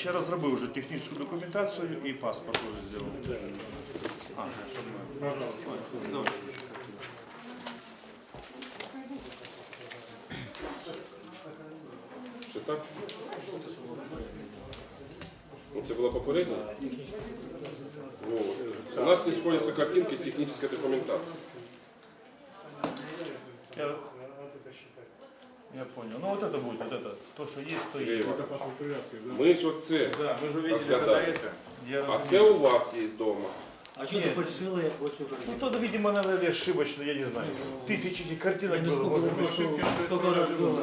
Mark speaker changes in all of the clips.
Speaker 1: Значить, я розробив вже технічну документацію і паспорт вже зробив. А, добре.
Speaker 2: Це так? Ну, це була попередня? Вот. У нас не сходятся картинки с технической документацией.
Speaker 1: Я, я понял. Ну вот это будет, вот это. То, что есть, то
Speaker 2: Ігор
Speaker 1: есть.
Speaker 2: Іванович, Ми ж оце,
Speaker 1: Да, мы же увидели,
Speaker 2: Разгадали.
Speaker 1: когда это. Я
Speaker 2: а
Speaker 1: разумею.
Speaker 2: це у вас є вдома.
Speaker 3: А что ты
Speaker 1: Нет.
Speaker 3: подшила я вот сюда?
Speaker 1: Ну, то, видимо, наверное, ошибочно, я не знаю. Тысячи этих картинок
Speaker 3: Ну,
Speaker 1: было.
Speaker 3: сколько
Speaker 1: может
Speaker 3: вы
Speaker 1: быть.
Speaker 3: прошло, сколько раз было?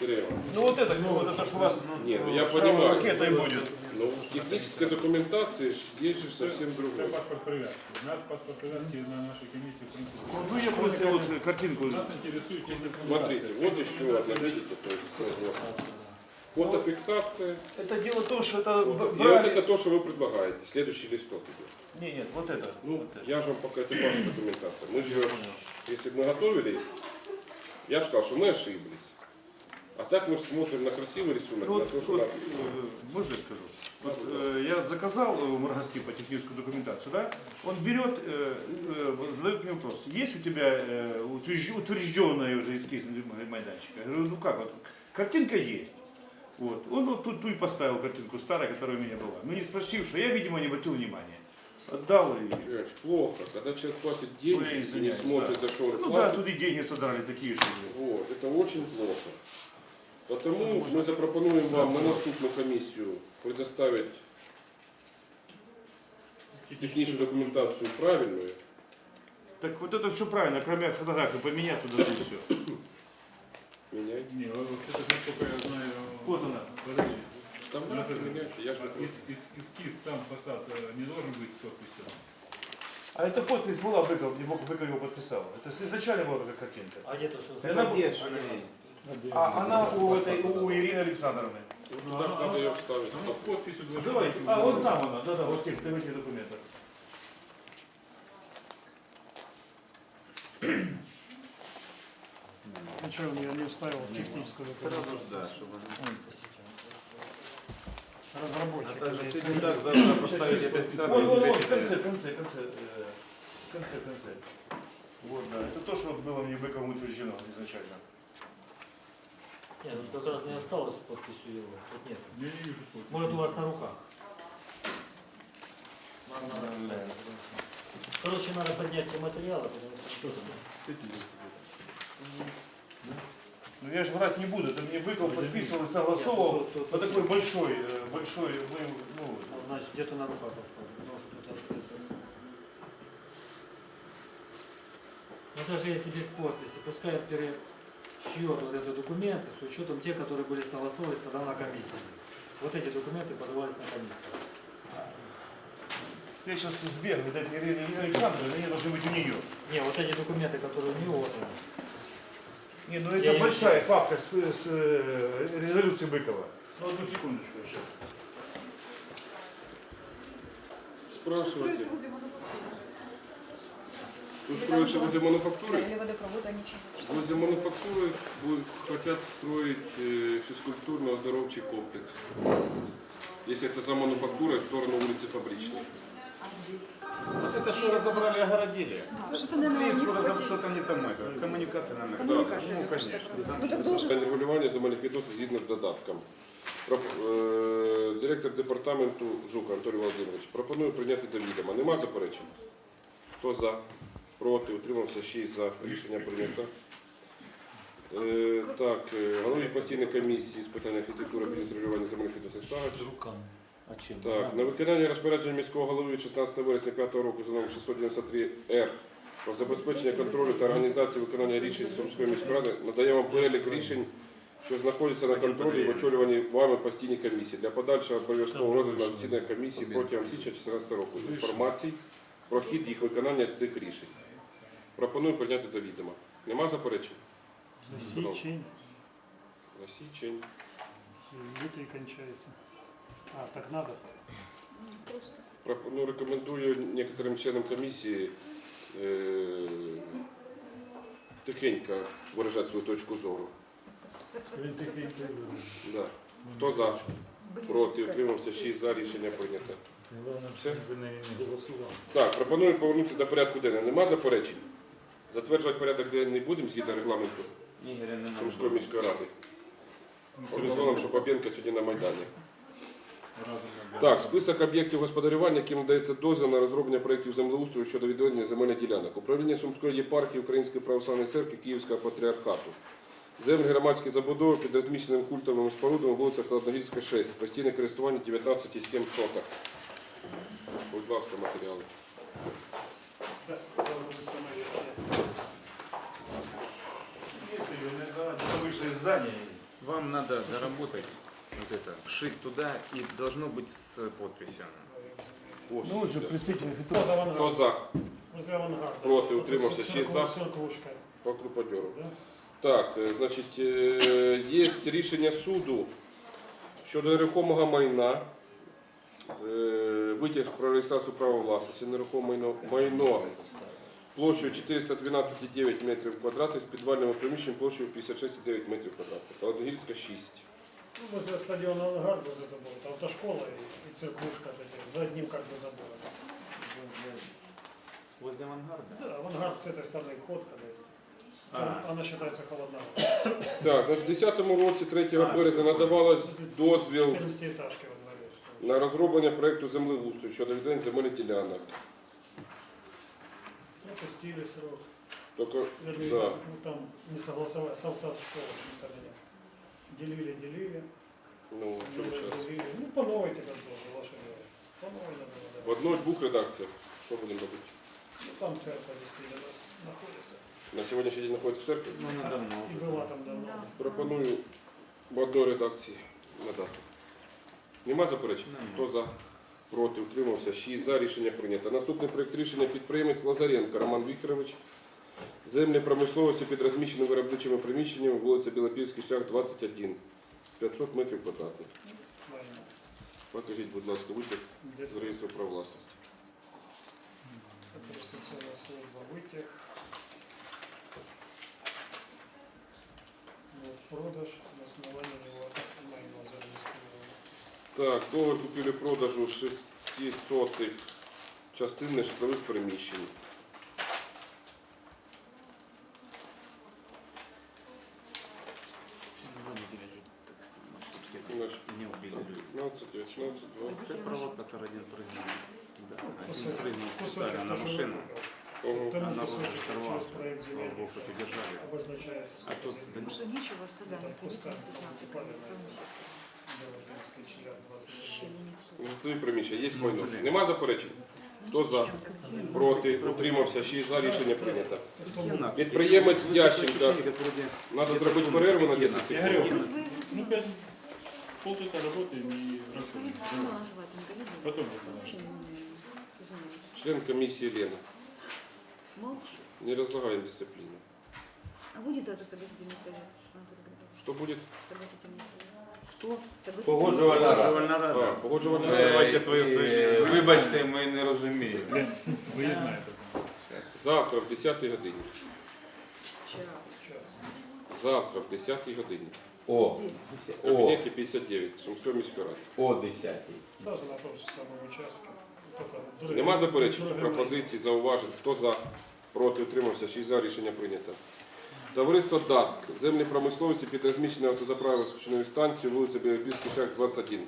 Speaker 2: Сергій Іванович,
Speaker 1: Ну вот это, ну, вот это ж у вас
Speaker 2: Ні, ну я
Speaker 1: шаровая
Speaker 2: понимаю.
Speaker 1: ракета и будет.
Speaker 2: Ну, в технической документации ж є ж совсем
Speaker 4: Це
Speaker 2: другое.
Speaker 4: паспорт прив'язки. У нас паспорт прив'язки на нашій комісії, в принципі.
Speaker 1: Ну, я просто вот картинку.
Speaker 4: Нас інтересує тільки
Speaker 2: Смотрите, вот еще одна, видите, то есть вот. фотофиксация.
Speaker 1: Это дело в том, что это б-
Speaker 2: И вот
Speaker 1: брали...
Speaker 2: это то, что вы предлагаете. Следующий листок идет.
Speaker 1: Не, нет, вот это.
Speaker 2: Ну,
Speaker 1: вот это.
Speaker 2: я же вам пока это ваша документация. Мы же, если бы мы готовили, я бы сказал, что мы ошиблись. А так мы ж смотрим на красивый рисунок,
Speaker 1: Ну,
Speaker 2: на
Speaker 1: вот,
Speaker 2: то, что
Speaker 1: вот,
Speaker 2: нам-
Speaker 1: э, можно я скажу? Вот, э, я заказал э, у Маргастипа техническую документацию, да? Он берет, э, э, задает мне вопрос, есть у тебя э, утвержд- утвержденная уже эскиз майданчика? Я говорю, ну как, вот, картинка есть. Вот. Он вот тут, тут и поставил картинку старая, которая у меня была. Ну не спросил, что я, видимо, не обратил внимания. Отдал и...
Speaker 2: Понимаешь, плохо, когда человек платит деньги
Speaker 1: Ой,
Speaker 2: и не смотрит,
Speaker 1: да.
Speaker 2: за что он
Speaker 1: Ну да,
Speaker 2: платит,
Speaker 1: тут и деньги содрали такие же.
Speaker 2: вот, это очень плохо. Потому мы запропонуем вам на наступную комиссию предоставить техническую документацию правильную.
Speaker 1: Так вот это все правильно, кроме фотографии, поменять туда и все.
Speaker 2: Менять.
Speaker 4: Ні, вот это насколько я знаю.
Speaker 1: Вот она.
Speaker 4: Подожди.
Speaker 2: Вставляйте, меняйте. Я же
Speaker 4: А
Speaker 2: не против.
Speaker 4: эс- эс- Эскиз сам фасад э, не должен быть с подписью.
Speaker 1: А эта подпись была, Быков, не Бог Быков его подписал. Это с- изначально была такая картинка.
Speaker 3: А где-то что?
Speaker 1: И она, а она у, этой, у Ирины Александровны.
Speaker 2: Вот туда же надо ее вставить.
Speaker 4: Оно с подписью должно
Speaker 1: Давайте.
Speaker 4: быть.
Speaker 1: А, вот там она, да-да, вот этих документах.
Speaker 5: А что, я не вставил техническую документацию? Разработчик. имеется в виду.
Speaker 1: Вот, вот, вот, в конце, в конце, в конце, э, в конце, в конце. Вот, да, это то, что было мне Быковым утверждено изначально.
Speaker 3: Нет, тут как раз не осталось подписью его. Тут нет.
Speaker 4: Я не вижу подписью.
Speaker 3: Может у вас на руках? Надо, надо,
Speaker 1: Да.
Speaker 3: хорошо. Короче, надо поднять те материалы, потому что точно.
Speaker 1: Ну я же врать не буду, это мне Быков подписывал и согласовывал
Speaker 3: Тут- тут-
Speaker 1: по такой большой, э, большой, ну, ну,
Speaker 3: Ну, значит, где-то на руках осталось, потому что тут подпись остался. Ну даже если без подписи, пускай перешьет вот эти документы с учетом тех, которые были согласованы тогда на комиссии. Вот эти документы подавались на комиссию.
Speaker 1: я сейчас сбегаю, вот эти Ирины Александровны, они должны быть у нее.
Speaker 3: Не, вот эти документы, которые у него, вот они.
Speaker 1: Не, ну
Speaker 3: Я
Speaker 1: это
Speaker 3: не
Speaker 1: большая папка с, с э, резолюцией Быкова. Ну одну секундочку сейчас.
Speaker 2: Спрашивайте. Что строится возле мануфактуры?
Speaker 6: Или водопровод, ничего.
Speaker 2: Возле мануфактуры будут- хотят строить э, физкультурно-оздоровчий комплекс. Если это за мануфактурой, в сторону улицы Фабричной.
Speaker 6: Здесь?
Speaker 7: Вот это что разобрали, огородили.
Speaker 6: Что-то, наверное, у
Speaker 7: Плитку разоб-
Speaker 6: против-
Speaker 7: Что-то не там это. Коммуникация, наверное.
Speaker 6: коммуникация.
Speaker 7: Ну, конечно.
Speaker 6: Ну так должен
Speaker 2: Та регулювання земельних відносин згідно з додатком. Про- е, Директор департаменту Жук Анатолій Володимирович пропонує прийняти до відома. Нема заперечень? Хто за? Проти? Утримався 6 за. Рішення прийнято. Е, так, е, голові постійної комісії з питань архітектури регулювання земельних відносин Сагач.
Speaker 3: Руками. А чем?
Speaker 2: Так, на виконання розпорядження міського голови від 16 вересня 5 року за номер 693 Р про забезпечення контролю та організації виконання рішень Сумської міської ради надає вам перелік рішень, що знаходяться на контролі і в очолюванні вами постійній комісії для подальшого обов'язкового розгляду на засідання комісії протягом січня 2014 року інформації про хід їх виконання цих рішень. Пропоную прийняти до відома. Нема заперечень? На січень.
Speaker 5: Где-то и кончается. А, так надо?
Speaker 6: просто.
Speaker 2: Пропоную, рекомендую некоторым членам комісії е, тихенько виражати свою точку зору. Да. Хто за? Проти, утримався 6 за. Рішення прийнято. Все?
Speaker 4: за неї не голосував.
Speaker 2: Так, пропоную повернутися до порядку денного. Нема заперечень? Затверджувати порядок денний будемо згідно регламенту
Speaker 7: Ігоря.
Speaker 2: Сумської міської ради. Повезло що Бабенко сьогодні на Майдані. Так, список об'єктів господарювання, яким надається дозвіл на розроблення проєктів землеустрою щодо відведення земельних ділянок. Управління Сумської єпархії Української православної церкви Київського патріархату. Землі громадські забудови під розміщеними культовими спорудами вулиця Кладногірська, 6. Постійне користування 19,7 соток. Будь ласка, матеріали.
Speaker 7: Вам надо доработать вот это, вшить туда и должно быть с подписью.
Speaker 2: Ось.
Speaker 1: Ну, вот же представитель
Speaker 5: Вот
Speaker 1: Петрова.
Speaker 2: Хто
Speaker 5: авангард.
Speaker 2: за?
Speaker 5: Возле авангарда.
Speaker 2: Проти, утримався, шість за.
Speaker 5: циркулушка,
Speaker 2: По Круподьору.
Speaker 5: да?
Speaker 2: Так, е, значить, е, є рішення суду щодо нерухомого майна. Е, Витяг про реєстрацію права власності, нерухоме майно, майно площею 412,9 метрів квадратних з підвальним приміщенням площею 56,9 метрів квадратних. Холодногірська 6.
Speaker 5: Ну, возле стадиона авангард, возле забора. Там автошкола и, и циркулушка вот эти, за одним как бы забором.
Speaker 7: Возле авангарда?
Speaker 5: Да, авангард с этой стороны вход, когда
Speaker 7: А.
Speaker 5: она считается холодной.
Speaker 2: Так, значить, в 10-му році 3
Speaker 7: А,
Speaker 2: березня
Speaker 7: все.
Speaker 2: надавалось дозвіл
Speaker 5: 14-этажки во дворе.
Speaker 2: на розроблення проєкту землеустрою щодо відведення земельних ділянок.
Speaker 5: Ну, пустили срок.
Speaker 2: Тільки,
Speaker 5: Вернее,
Speaker 2: да.
Speaker 5: ну, там не согласовали, с автошколой стороне. Делили, делили.
Speaker 2: ну, що
Speaker 5: не
Speaker 2: зараз?
Speaker 5: разделили. Ну, по новой теперь тоже, ваше дело. По новой надо
Speaker 2: В
Speaker 5: да.
Speaker 2: одной-двох редакціях. Що будемо робити?
Speaker 5: Ну, там церковь действительно находится.
Speaker 2: На сьогоднішній день знаходиться в церкві.
Speaker 7: Ну, не давно.
Speaker 5: И была там давно.
Speaker 2: Пропоную в одній редакції надати. Нема заперечень?
Speaker 7: Нема.
Speaker 2: Хто за? Проти, утримався. 6 за. Рішення прийнято. Наступний проєкт рішення підприємець Лазаренко Роман Вікторович. Землі промисловості під розміщеними виробничими приміщеннями вулиця Білопільський шлях 21. 500 метрів квадратних. Покажіть, будь ласка, витяг з реєстру прав власності.
Speaker 5: Администрационная служба вытяг. Вот, продаж на основании него майно зарегистрировано.
Speaker 2: Так, договір купівлі-продажу 6 сотих частин нежитлових приміщень. 18, 18, 25.
Speaker 7: провод, который один прыгнул. Да, один на машину. Она
Speaker 5: уже сорвалась,
Speaker 7: слава богу, что
Speaker 5: держали.
Speaker 7: А тут...
Speaker 6: Потому что ничего стыда не
Speaker 2: будет, приміщення, є майно. Нема заперечень? Хто за? Проти? Утримався? ще й за. Рішення прийнято. Підприємець Ященка. Надо зробити перерву на 10 секунд
Speaker 4: полчаса работаем и
Speaker 6: Вы свои почему называть не говорили?
Speaker 4: Потом
Speaker 6: Вообще не знаю.
Speaker 2: Член комісії Лена.
Speaker 6: Молчи.
Speaker 2: Не разлагаем дисциплину.
Speaker 6: А будет завтра согласительный совет? Анатолий Григорьевич?
Speaker 2: Что будет?
Speaker 6: Согласительный совет.
Speaker 7: Кто?
Speaker 6: Согласительный
Speaker 7: Погоджувальна
Speaker 6: совет.
Speaker 7: рада.
Speaker 2: А, погоджувальна
Speaker 7: Е, Давайте своє
Speaker 8: Е,
Speaker 7: свої.
Speaker 8: Вибачте, ми не розуміємо.
Speaker 4: вы не знаете.
Speaker 2: Завтра в 10 годині.
Speaker 6: Вчера.
Speaker 2: Завтра в 10 годині.
Speaker 8: О, о,
Speaker 2: кабінеті 59, Сумської міської ради.
Speaker 8: о 10.
Speaker 5: Даже на том же самом участке. Только другие-
Speaker 2: Нема заперечень, пропозицій, зауважень. Хто за? Проти, утримався, 6 за, рішення прийнято. Товариство ДАСК. Землі промисловості під розміщеною автозаправою скучною станцією, вулиця Білопільський шлях 21.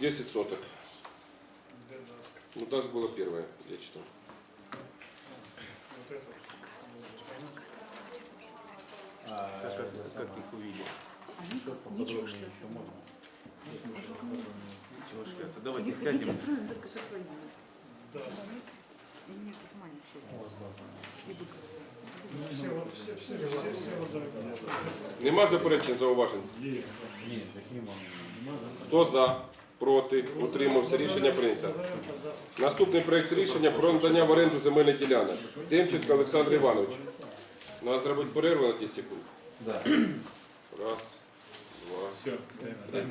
Speaker 2: 10 соток.
Speaker 5: Доска?
Speaker 2: Ну, ДАСК было первое, я читал.
Speaker 5: Вот это.
Speaker 7: Как, как, как их увидел?
Speaker 6: Нечего шляться.
Speaker 7: Чего шляться? Давайте сядем.
Speaker 6: строим только со своими. И меня с
Speaker 5: все, все, все, вот, да.
Speaker 2: Нема заперечень, зауважень? Хто за? Проти, утримався, рішення прийнято. Наступний проект рішення про надання в оренду земельних ділянок. Демченко Олександр Іванович. Надо зробити перерву на 10 секунд.
Speaker 8: Да.
Speaker 2: Раз, два,
Speaker 4: Все,
Speaker 2: три.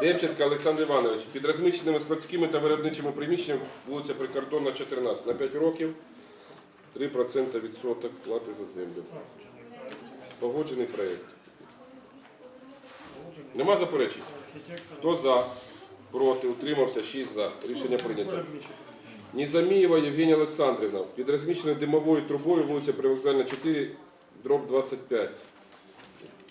Speaker 2: Демченко Олександр Іванович. Під розміщеними складськими та виробничими приміщеннями вулиця Прикордонна, 14. На 5 років 3% відсоток плати за землю. Погоджений проект.
Speaker 5: Вот
Speaker 2: Нема заперечень? Хто за? Проти, утримався, 6 за. Рішення прийнято.
Speaker 5: Виробничий.
Speaker 2: Незамієва Євгенія Олександрівна. Під розміщеною димовою трубою вулиця Привокзальна 4, дроб 25.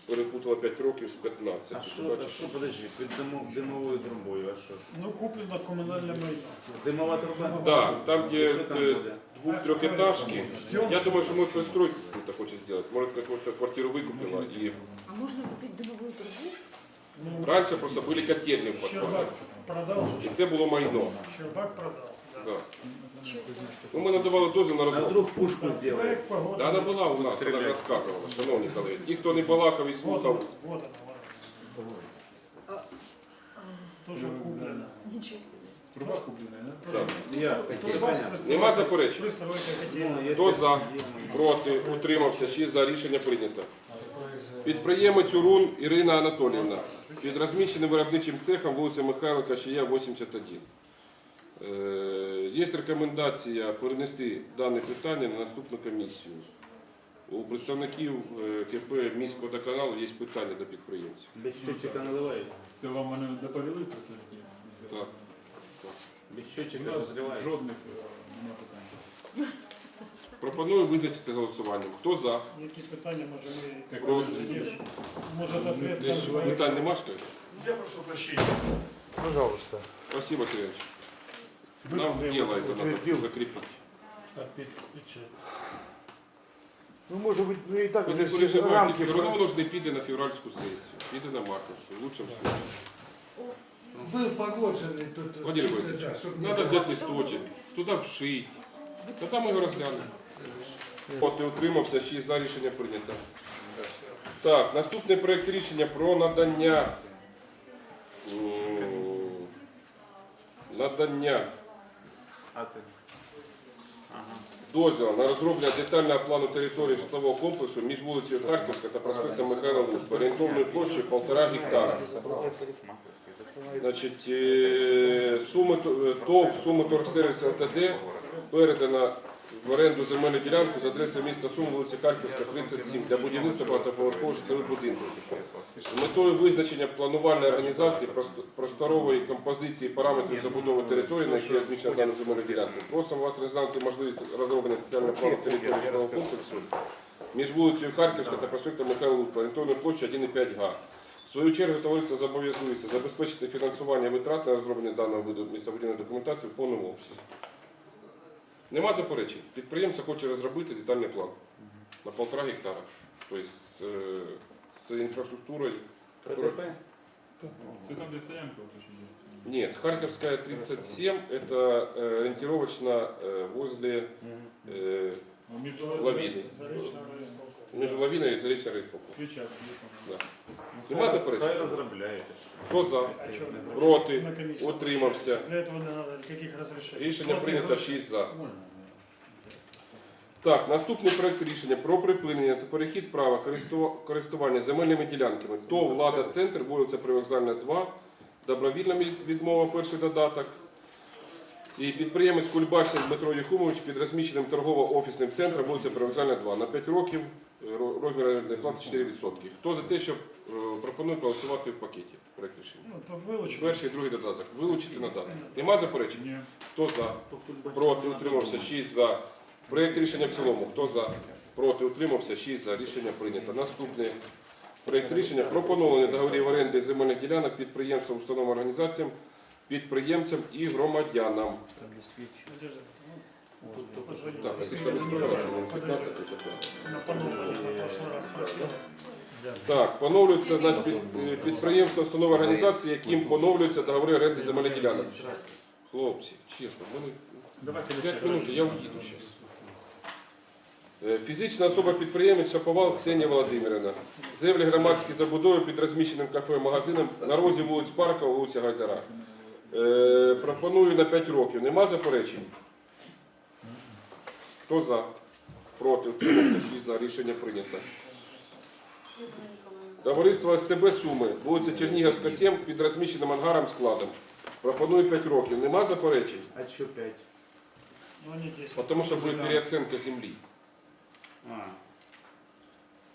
Speaker 2: Перепутала 5 років з 15.
Speaker 8: А що,
Speaker 2: Бачиш?
Speaker 8: а що, подожди, під димо- димовою трубою, а що?
Speaker 5: Ну, куплено комунальне майно.
Speaker 8: Димова труба?
Speaker 2: Да, там, где
Speaker 8: Що там
Speaker 2: э,
Speaker 8: буде?
Speaker 2: двух-трехэтажки. Я думаю, что мы постройку какую-то хочет сделать. Может, какую-то квартиру выкупила. И
Speaker 6: А можно купить дымовую трубу?
Speaker 5: Ну,
Speaker 2: раньше просто были котельні в
Speaker 5: Щербак
Speaker 2: подвале.
Speaker 5: продав.
Speaker 2: І це було майно.
Speaker 5: Щербак продав. Да.
Speaker 2: Ну, ми надавали дозвіл на
Speaker 8: А
Speaker 2: розробку.
Speaker 8: вдруг пушку зробить?
Speaker 2: Да, вона була у нас, вона ж розказувала, шановні колеги. Ті, хто не балакав і
Speaker 5: Вот
Speaker 2: слухав,
Speaker 5: вот она, вот она. Тоже куплено.
Speaker 6: Ничего себе.
Speaker 4: Труба купленная, да?
Speaker 2: да.
Speaker 8: Я,
Speaker 5: Труба
Speaker 2: Нема заперечень? Хто за? Проти, утримався, 6 за рішення прийнято. Підприємець УРУН Ірина Анатоліївна. Під розміщеним виробничим цехом вулиця Михайла Кашия, 81. Е, Є рекомендація перенести дане питання на наступну комісію. У представників е, КП міського водоканалу є питання до підприємців.
Speaker 8: Без наливають.
Speaker 4: Це вам вони доповіли представники?
Speaker 2: Так.
Speaker 8: Без
Speaker 4: нас
Speaker 8: розливають.
Speaker 4: жодних е, нема питань.
Speaker 2: Пропоную визначити голосуванням. Хто за?
Speaker 5: Які питання може ми...
Speaker 2: Про-
Speaker 5: Може, ответ
Speaker 2: питань нема, Шкач?
Speaker 1: Я прошу прощения.
Speaker 9: Пожалуйста.
Speaker 2: Спасибо, Кирилович. Нам дело это надо закрепить.
Speaker 9: Ну, может быть, ну и так
Speaker 2: Ви
Speaker 9: уже
Speaker 2: не
Speaker 9: все
Speaker 2: переживайте,
Speaker 9: рамки...
Speaker 2: все одно воно ж не піде на февральську сесію, піде на мартовську, в лучшому случае.
Speaker 10: Был погодженный тут.
Speaker 2: Владимир
Speaker 10: чисто,
Speaker 2: Борисович,
Speaker 10: да, чтоб не
Speaker 2: Надо
Speaker 10: было.
Speaker 2: взяти листочок, туди вшить, та там його розглянемо. От і утримався, 6 за рішення прийнято. Так, наступний проект рішення про надання. м, Надання Дозволу на розроблення детального плану території житлового комплексу між вулицею Харківська та проспектом Михайла Лужба, орієнтовною площею 1,5 гектара. Значить, е, суми е, ТОВ суми торгсервіс ЛТД передана в оренду земельну ділянку з адресою міста Сум, вулиця Харківська, 37 для будівництва багатоповерхових житлових будинків. З метою визначення планувальної організації просторової композиції параметрів забудови території, на якій розміщена дана земельна ділянка. Просимо вас розглянути можливість розроблення детального плану території житлового комплексу між вулицею Харківська та проспектом Михайла Лупа, орієнтовною площею 1,5 га. В свою чергу товариство зобов'язується забезпечити фінансування витрат на розроблення даного виду містобудівної документації в повному обсязі. Нема заперечень. Підприємця хоче розробити детальний план на 1,5 гектара. Тобто е, з інфраструктурою.
Speaker 8: ПДП?
Speaker 4: Це там, де стоянка от ще є.
Speaker 2: Нет, Харьковская 37 это э, ориентировочно э, возле э,
Speaker 4: Ну, між
Speaker 2: лавины.
Speaker 5: Заречного райисполкома.
Speaker 2: Между лавиной и Заречной рыбкой.
Speaker 4: Свічак, є там.
Speaker 2: Нема
Speaker 8: Хай
Speaker 2: заперечень?
Speaker 8: розробляють.
Speaker 2: Хто за?
Speaker 5: А чё, на
Speaker 2: Проти?
Speaker 5: комиссию
Speaker 2: Утримався.
Speaker 5: Для этого не надо никаких разрешений.
Speaker 2: Рішення
Speaker 5: Плати
Speaker 2: прийнято
Speaker 5: гроші.
Speaker 2: 6 за.
Speaker 4: Можна.
Speaker 2: Так, наступний проект рішення про припинення та перехід права користува- користування земельними ділянками. То влада центр, вулиця Привокзальна 2, добровільна від- відмова, перший додаток. І підприємець Кульбашин Дмитро Єхумович під розміщеним торгово-офісним центром вулиця Привокзальна 2 на 5 років е, ро- розмір орендної плати 4%. Хто за те, щоб е, пропонує голосувати в пакеті проект рішення?
Speaker 5: Ну, то вилучити.
Speaker 2: Перший і другий додаток. Вилучити надати. Нема заперечень?
Speaker 4: Ні.
Speaker 2: Хто за? Проти утримався 6 за. Проєкт рішення в цілому. Хто за? Проти утримався 6 за. Рішення прийнято. Наступний проєкт рішення про поновлення договорів оренди земельних ділянок підприємствам, установам, організаціям, підприємцям і громадянам. Так, оскільки там не сказала, що нам 15 то так.
Speaker 5: На поновлення на прошлый раз просила.
Speaker 2: Так, поновлюються значить, під- е, підприємства, установи організації, яким поновлюються договори оренди земельних ділянок. Хлопці, чесно, в мене
Speaker 4: Давайте
Speaker 2: 5 минут, я уїду зараз. Фізична особа підприємець Шаповал Ксенія Володимирівна. Землі громадські забудови під розміщеним кафе-магазином на розі вулиць Паркова, вулиця Гайдара. Е, пропоную на 5 років. Нема заперечень? Хто за? Проти? Утримався 6 за. Рішення прийнято. Товариство СТБ Суми, вулиця Чернігівська, 7, під розміщеним ангаром складом. Пропоную 5 років. Нема заперечень?
Speaker 8: А що 5?
Speaker 5: Ну, они 10.
Speaker 2: Потому что будет переоценка земли.
Speaker 8: А.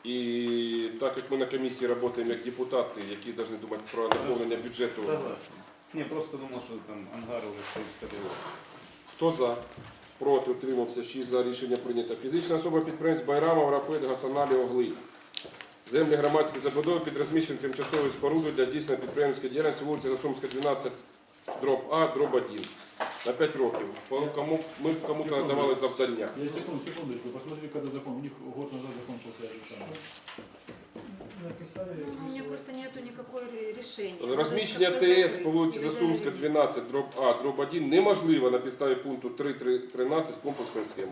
Speaker 2: І так як ми на комісії працюємо як депутати, які повинні думати про наповнення бюджету,
Speaker 8: Согласен. Не, просто думал, что там ангар уже стоит скорее.
Speaker 2: хто за? Проти, утримався, 6 за рішення прийнято. Фізична особа підприємець Байрамов Рафет Гасаналі Огли. Землі громадські забудови під розміщенням тимчасової споруди для здійснення підприємської діяльності вулиця Засумська, 12, дроб А, дроб 1 На 5 років. По- Кому, ми кому-то надавали завдання.
Speaker 4: Я секунду, секундочку, посмотри, когда закон. У них год назад закончился этот самый.
Speaker 5: Написали,
Speaker 6: Ну, у меня просто нету никакой ре- решения. Надо
Speaker 2: Розміщення
Speaker 6: что-то
Speaker 2: ТС
Speaker 6: закрыть.
Speaker 2: по вулиці
Speaker 6: Или
Speaker 2: Засумська,
Speaker 6: заявить.
Speaker 2: 12, дроб А, дроб 1 неможливо на підставі пункту 3.13 комплексної схеми.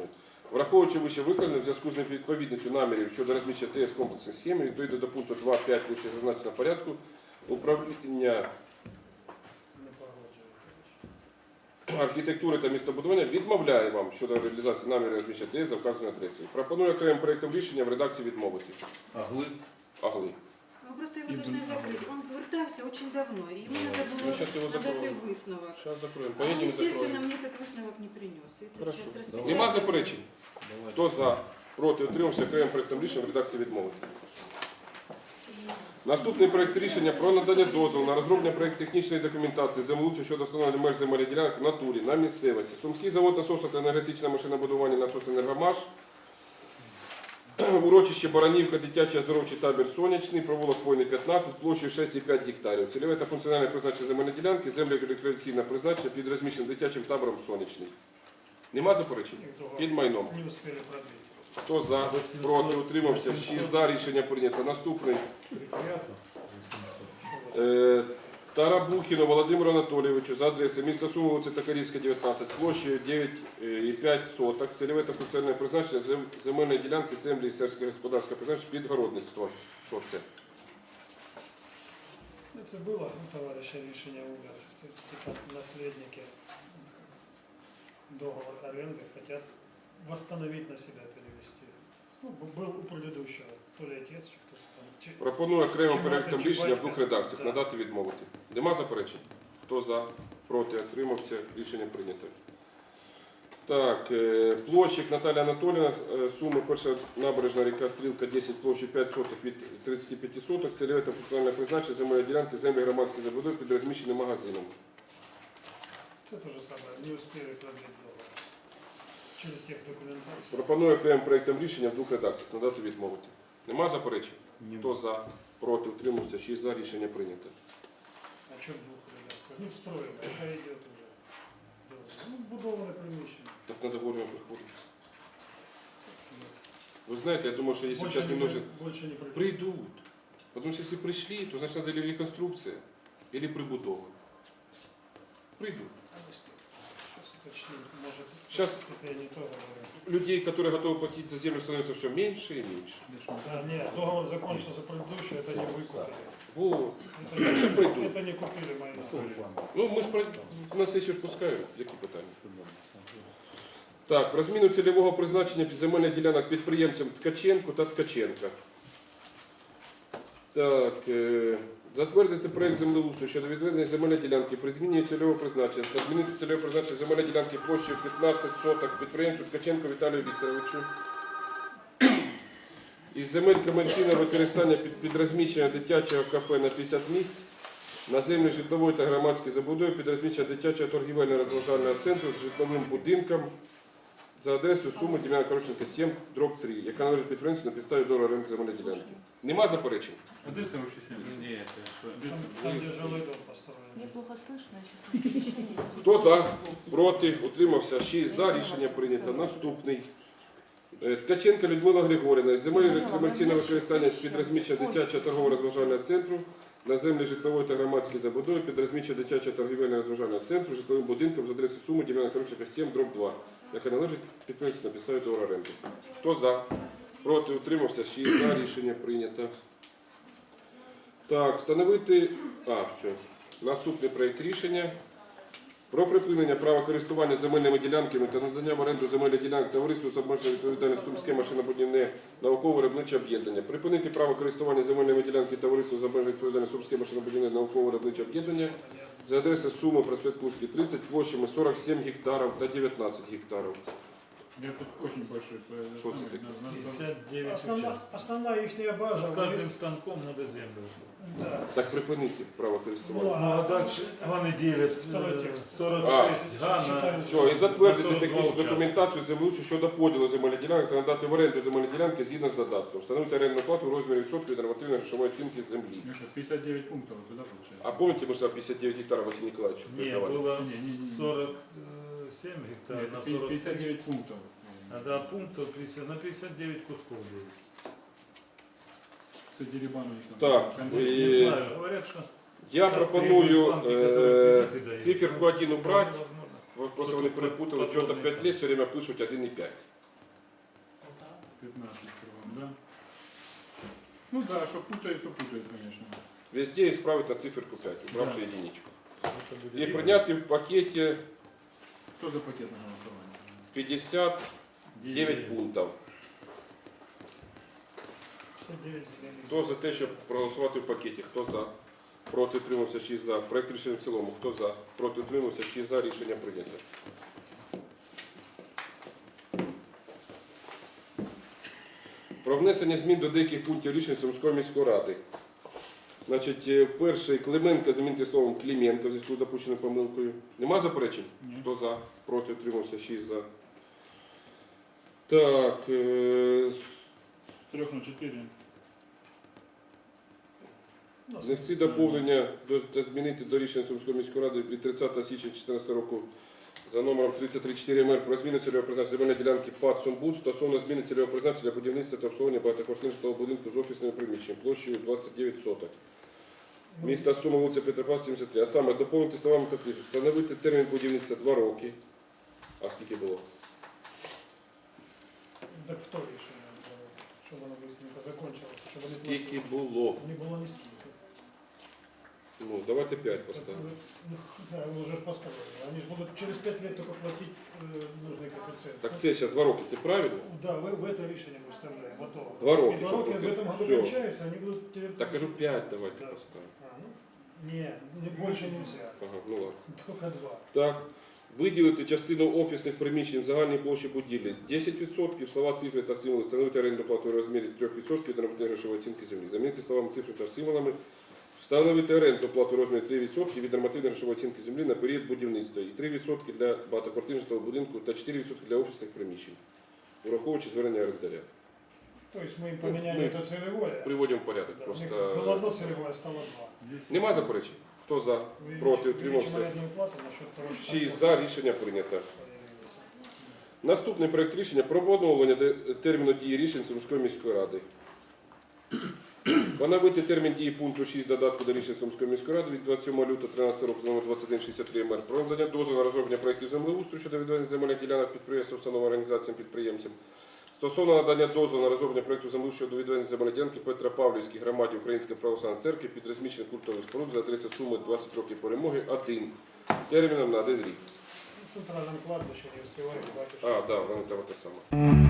Speaker 2: Враховуючи вище викладене в зв'язку з невідповідністю намірів щодо розміщення ТС комплексної схеми, відповідно до пункту 2.5 вище зазначеного порядку, управління архітектури та містобудування відмовляє вам щодо реалізації намірів розміщення ТС за вказаною адресою. Пропоную окремим проєктом рішення в редакції відмовити.
Speaker 8: Агли?
Speaker 2: Агли.
Speaker 6: Мы просто его должны закрыть. Он звертався очень давно, и ему надо
Speaker 2: Ну,
Speaker 6: было
Speaker 2: щас его
Speaker 6: надати
Speaker 2: закроем.
Speaker 6: висновок.
Speaker 2: Зараз закроємо.
Speaker 6: А он,
Speaker 2: Поїдемо і
Speaker 6: естественно,
Speaker 2: закроємо.
Speaker 6: мне этот висновок не принес. Это
Speaker 2: Хорошо.
Speaker 6: сейчас
Speaker 2: Нема
Speaker 6: распечатано.
Speaker 2: заперечень? Хто за? Проти утримався окремим проєктом рішення в редакції відмовити. Наступний проєкт рішення про надання дозволу на розроблення проєкт технічної документації землеустрою щодо встановлення меж земельних ділянок в натурі на місцевості. Сумський завод насосу та енергетичне машинобудування насос «Енергомаш», урочище Баранівка, дитячий оздоровчий табір Сонячний, провулок Хвойний 15, площею 6,5 гектарів. Цільове та функціональне призначення земельної ділянки, землі рекреаційне призначення під розміщеним дитячим табором Сонячний. Нема заперечень? Під майном.
Speaker 5: Не успели продлить.
Speaker 2: Хто за? Проти утримався. 6 за рішення прийнято. Наступний. Е, Тарабухіну Володимиру Анатолійовичу за адресою міста Суми, вулиця Токарівська, 19, площею 9,5 соток, цільове та функціональне призначення зем- земельної ділянки землі сільськогосподарського призначення під городництво. Що це?
Speaker 5: Ну, це було у товариша рішення умер. Це типа наследники договор аренды хотят восстановить на себя перевести. Ну, был у предыдущего, то ли отец, чи хтось там. чи-
Speaker 2: Пропоную окремим
Speaker 5: Чому
Speaker 2: проєктом
Speaker 5: ти
Speaker 2: рішення в двох редакціях.
Speaker 5: Да.
Speaker 2: Надати відмовити. Нема заперечень? Хто за? Проти утримався. Рішення прийнято. Так, е, площик Наталія Анатоліївна, е, суми перша набережна ріка Стрілка 10 площі 5 соток від 35 соток, цільове та функціональне призначення земельної ділянки, землі громадської забудови під розміщеним магазином.
Speaker 5: Це те же самое, не успели продлить. Через тех документацию.
Speaker 2: Пропоную окремим проєктом рішення в двох редакціях. Надати відмовити. Нема заперечень? Хто за? Проти утримався? 6 за. Рішення прийнято.
Speaker 5: А что в двух редакциях? Ну, встроено, это идет уже. Ну, будоване приміщення.
Speaker 2: Так надо вовремя приходити. Вы знаете, я думаю, что если
Speaker 5: Больше
Speaker 2: сейчас
Speaker 5: не
Speaker 2: не нужен...
Speaker 5: при- Больше не придут.
Speaker 2: Придут. Потому что если пришли, то значит надо или реконструкция, или прибудова. Придут.
Speaker 5: Сейчас уточним, может,
Speaker 2: Щас-
Speaker 5: это я не то говорю.
Speaker 2: Людей, которые готовы платить за землю, становится все меньше и меньше.
Speaker 5: Да, нет, договор закончился предыдущий, это не выкупили.
Speaker 2: Вот.
Speaker 5: Это, не-
Speaker 2: Що прийдуть?
Speaker 5: это не купили мои
Speaker 2: Ну, ми ж про... на сесію ж пускають. Які питання? Так, про зміну цільового призначення під земельних ділянок підприємцям Ткаченку та Ткаченка. Так, е... затвердити проєкт землеустрою щодо відведення земельної ділянки при зміні цільового призначення та змінити цільове призначення земельної ділянки площею 15 соток підприємцю Ткаченку Віталію Вікторовичу. Із земель комерційного використання під, під розміщення дитячого кафе на 50 місць на землі житлової та громадської забудови під розміщення дитячого торгівельно-розважального центру з житловим будинком за адресою суми Дем'яна Короченка 7, дроб 3, яка належить підприємству на підставі договору оренди земельної ділянки. Нема заперечень?
Speaker 8: А где это вообще всем? Где это? Что?
Speaker 5: Там, там где жилой дом построен.
Speaker 6: Мне плохо слышно, сейчас решение.
Speaker 2: Хто за? Проти? Утримався? 6 за. Рішення прийнято. Наступний. Е, Ткаченка Людмила Григорівна. З Земель комерційного використання під розміщення дитячого торгово-розважального центру на землі житлової та громадської забудови під розміщення дитячого торгівельно-розважального центру житловим будинком з адреси суми Дем'яна Короченка 7, дроб 2, яка належить підприємству на підставі договору оренди. Хто за? Проти? Утримався? 6 за. Рішення прийнято. Так, встановити. А, все. Наступний проєкт рішення. Про припинення права користування земельними ділянками та надання в оренду земельних ділянок товариству з обмеженою відповідальністю Сумське машинобудівне науково-виробниче об'єднання. Припинити право користування земельними ділянками товариству з обмеженою відповідальністю Сумське машинобудівне науково-виробниче об'єднання за адресою Суми проспект Курський 30 площами 47 гектарів та 19 гектарів.
Speaker 4: Я тут очень большой. Э,
Speaker 2: Что это такое?
Speaker 4: 59
Speaker 5: Основна,
Speaker 4: участків.
Speaker 5: основна база. вони-
Speaker 4: станком треба землю.
Speaker 5: Да.
Speaker 2: Так припинити право користування.
Speaker 5: Ну
Speaker 4: а далі вони ділять
Speaker 5: Второй текст.
Speaker 4: 46 Читаю. гана.
Speaker 2: Все, і затвердити
Speaker 4: 42
Speaker 2: технічну
Speaker 4: участки.
Speaker 2: документацію землеучу щодо поділу земельної ділянки та надати в оренду земельної ділянки згідно з додатком. Встановити орендну плату в розмірі відсотку від нормативної грошової оцінки землі.
Speaker 4: 59 пунктов туда
Speaker 2: А помните, ми ж 59 гектарів Василь
Speaker 4: Ніколаївич
Speaker 2: Ні,
Speaker 4: було Не, не, не.
Speaker 11: 40, 7
Speaker 4: гектарів
Speaker 11: на 40.
Speaker 4: 59 пунктов.
Speaker 11: А да, пунктов 50, на 59 кусков
Speaker 4: дивиться. Це дерибану їх там.
Speaker 2: Так, і-
Speaker 11: Не знаю, говорят, що...
Speaker 2: Я пропоную
Speaker 11: приїдуть э,
Speaker 2: циферку один убрать. Вот Просто они перепутали, что-то 5 лет все время пишуть 1,5.
Speaker 4: 15 кругом, да? Ну да, что путають, то путають, конечно.
Speaker 2: Везде исправить на циферку 5, убравши единичку.
Speaker 11: Это будет-
Speaker 2: І в пакете.
Speaker 4: Кто за пакет на голосование?
Speaker 2: 59 пунктів. Хто за те, щоб проголосувати в пакеті? Хто за? Проти утримався 6 за. Проект рішення в цілому. Хто за? Проти утримався 6 за. Рішення прийнято. Про внесення змін до деяких пунктів рішень Сумської міської ради. Значить, е, перший Клименко замінити словом Клименко в зв'язку з допущеною помилкою. Нема заперечень?
Speaker 4: Нет.
Speaker 2: Хто за? Проти утримався 6 за. Так, е,
Speaker 4: 3 на 4.
Speaker 5: Ну,
Speaker 2: Внести доповнення до та змінити до рішення Сумської міської ради від 30 січня 2014 року за номером 3334 МР про зміну цільового призначення земельної ділянки ПАД «Сумбуд» стосовно зміни цільового призначення для будівництва та обслуговування багатоквартирного житлового будинку з офісними приміщеннями площею 29 соток. Міста Сума, вулиця Петропавла, 73. А саме доповнити словами та цифрами, Встановити термін будівництва 2 роки. А скільки було?
Speaker 5: Так в то рішення, щоб воно швидко закончилося, щоб вони
Speaker 2: Скільки
Speaker 5: платили.
Speaker 2: було?
Speaker 5: Не було ні скільки.
Speaker 2: Ну, давайте 5 поставимо.
Speaker 5: Ну, да, вы уже построили. Они же будут через 5 лет только платить э, нужный коэффициент.
Speaker 2: Так це зараз 2 роки, це правильно?
Speaker 5: Да, вы в это решение мы вставляем. Готово.
Speaker 2: Два роки,
Speaker 5: И два
Speaker 2: щоб
Speaker 5: роки в
Speaker 2: платити.
Speaker 5: этом году
Speaker 2: Всё.
Speaker 5: кончаются, они будут теперь...
Speaker 2: Так кажу 5 давайте
Speaker 5: Да.
Speaker 2: поставимо.
Speaker 5: А, ну, не, не, больше нельзя.
Speaker 2: Ага, ну ладно.
Speaker 5: Только два.
Speaker 2: Так. Виділити частину офісних приміщень в загальній площі будівлі 10%, слова, цифри та символи встановити оренду плату у розмірі 3% від нормативної грошової оцінки землі. Замінити словами цифри та символами встановити оренду плату у розмірі 3% від нормативної грошової оцінки землі на період будівництва і 3% для багатоквартирного житлового будинку та 4% для офісних приміщень, враховуючи звернення орендаря.
Speaker 5: То есть мы им поменяли
Speaker 2: мы
Speaker 5: это целевое.
Speaker 2: Приводимо в порядок.
Speaker 5: Да, у них
Speaker 2: Просто
Speaker 5: Было одно целевое, стало два.
Speaker 2: нема заперечень. Хто за?
Speaker 5: Увеличили-
Speaker 2: Проти,
Speaker 5: увеличили
Speaker 2: утримався.
Speaker 5: арендную плату на счет того, что
Speaker 2: 6
Speaker 5: там
Speaker 2: за рішення прийнято.
Speaker 5: появилось.
Speaker 2: Наступний проект рішення про поновлення де- терміну дії рішень Сумської міської ради. Поновити термін дії пункту 6 додатку до рішень Сумської міської ради від 27 лютого 13 року номер 2163 МР про надання дозволу на розроблення проєктів землеустрою щодо відведення земельних ділянок підприємств, установ, організаціям, підприємцям. Стосовно надання дозволу на розроблення проєкту землеустрою щодо відведення земельної ділянки Петропавлівській громаді Української православної церкви під розміщення культових споруд за адресою Суми 20 років перемоги 1 терміном на один рік.
Speaker 5: В центральном кладбище не батюшки.
Speaker 2: А, да, вони там те саме.